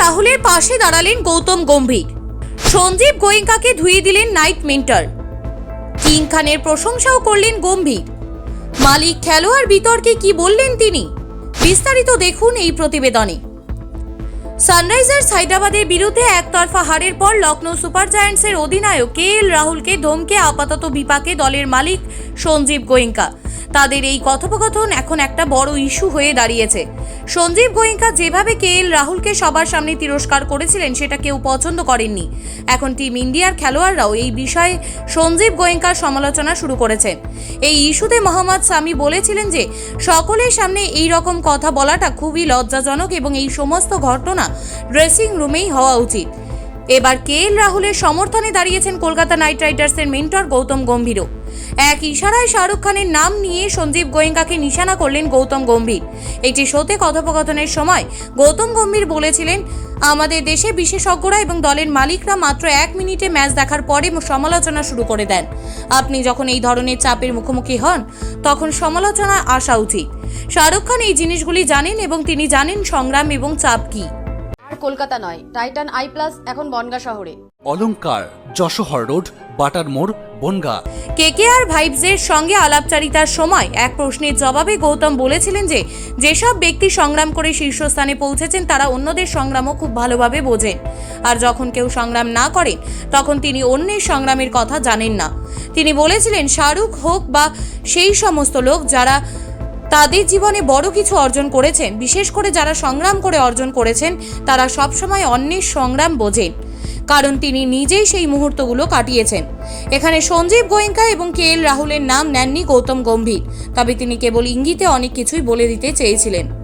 রাহুলের পাশে দাঁড়ালেন গৌতম গম্ভীর। সঞ্জীব গোয়েঙ্কাকে ধুয়ে দিলেন নাইট মিন্টার। কিং খানের প্রশংসাও করলেন গম্ভীর। মালিক খেলোয়াড় বিতর্কে কি বললেন তিনি? বিস্তারিত দেখুন এই প্রতিবেদনে। সানরাইজার্স হায়দ্রাবাদের বিরুদ্ধে একতরফা হারের পর লখনৌ সুপার জায়ান্টসের অধিনায়ক কে এল রাহুলকে ধমকে আপাতত বিপাকে দলের মালিক সঞ্জীব গোয়েঙ্কা। তাদের এই কথোপকথন এখন একটা বড় ইস্যু হয়ে দাঁড়িয়েছে। সঞ্জীব গোয়েঙ্কা যেভাবে কে এল রাহুলকে সবার সামনে তিরস্কার করেছিলেন সেটা কেউ পছন্দ করেননি। এখন টিম ইন্ডিয়ার খেলোয়াড়রাও এই বিষয়ে সঞ্জীব গোয়েঙ্কার সমালোচনা শুরু করেছেন এই ইস্যুতে মোহাম্মদ সামি বলেছিলেন যে, সকলের সামনে এই রকম কথা বলাটা খুবই লজ্জাজনক এবং এই সমস্ত ঘটনা ড্রেসিং রুমেই হওয়া উচিত। এবার কে এল রাহুলের সমর্থনে দাঁড়িয়েছেন কলকাতা নাইট রাইডার্সের মেন্টর গৌতম গম্ভীরও। এক ইশারায় শাহরুখ খানের নাম নিয়ে সঞ্জীব গোয়েঙ্কাকে নিশানা করলেন গৌতম গম্ভীর। একটি শোতে কথোপকথনের সময় গৌতম গম্ভীর বলেছিলেন আমাদের দেশে বিশেষজ্ঞরা এবং দলের মালিকরা মাত্র এক মিনিটে ম্যাচ দেখার পরে সমালোচনা শুরু করে দেন। আপনি যখন এই ধরনের চাপের মুখোমুখি হন তখন সমালোচনা আসা উচিত। শাহরুখ খান এই জিনিসগুলি জানেন এবং তিনি জানেন সংগ্রাম এবং চাপ কি। আর কলকাতা নয় টাইটান আই প্লাস এখন বনগা শহরে। অলংকার যশোহর রোড বাটার মোড়, বনগা। কেকেআর ভাইবসের সঙ্গে আলাপচারিতার সময় এক প্রশ্নের জবাবে গৌতম বলেছিলেন যে, যেসব ব্যক্তি সংগ্রাম করে শীর্ষস্থানে পৌঁছেছেন, তারা অন্যদের সংগ্রামও খুব ভালোভাবে বোঝেন। আর যখন কেউ সংগ্রাম না করেন, তখন তিনি অন্যের সংগ্রামের কথা জানেন না। তিনি বলেছিলেন, শাহরুখ হোক বা সেই সমস্ত লোক যারা তাদের জীবনে বড় কিছু অর্জন করেছেন, বিশেষ করে যারা সংগ্রাম করে অর্জন করেছেন, তারা সবসময় অন্যের সংগ্রাম বোঝেন। কারণ তিনি নিজেই সেই মুহূর্তগুলো কাটিয়েছেন। এখানে সঞ্জীব গোয়েঙ্কা এবং কে এল রাহুলের নাম নেননি গৌতম গম্ভীর, তবে তিনি কেবল ইঙ্গিতে অনেক কিছুই বলে দিতে চেয়েছিলেন।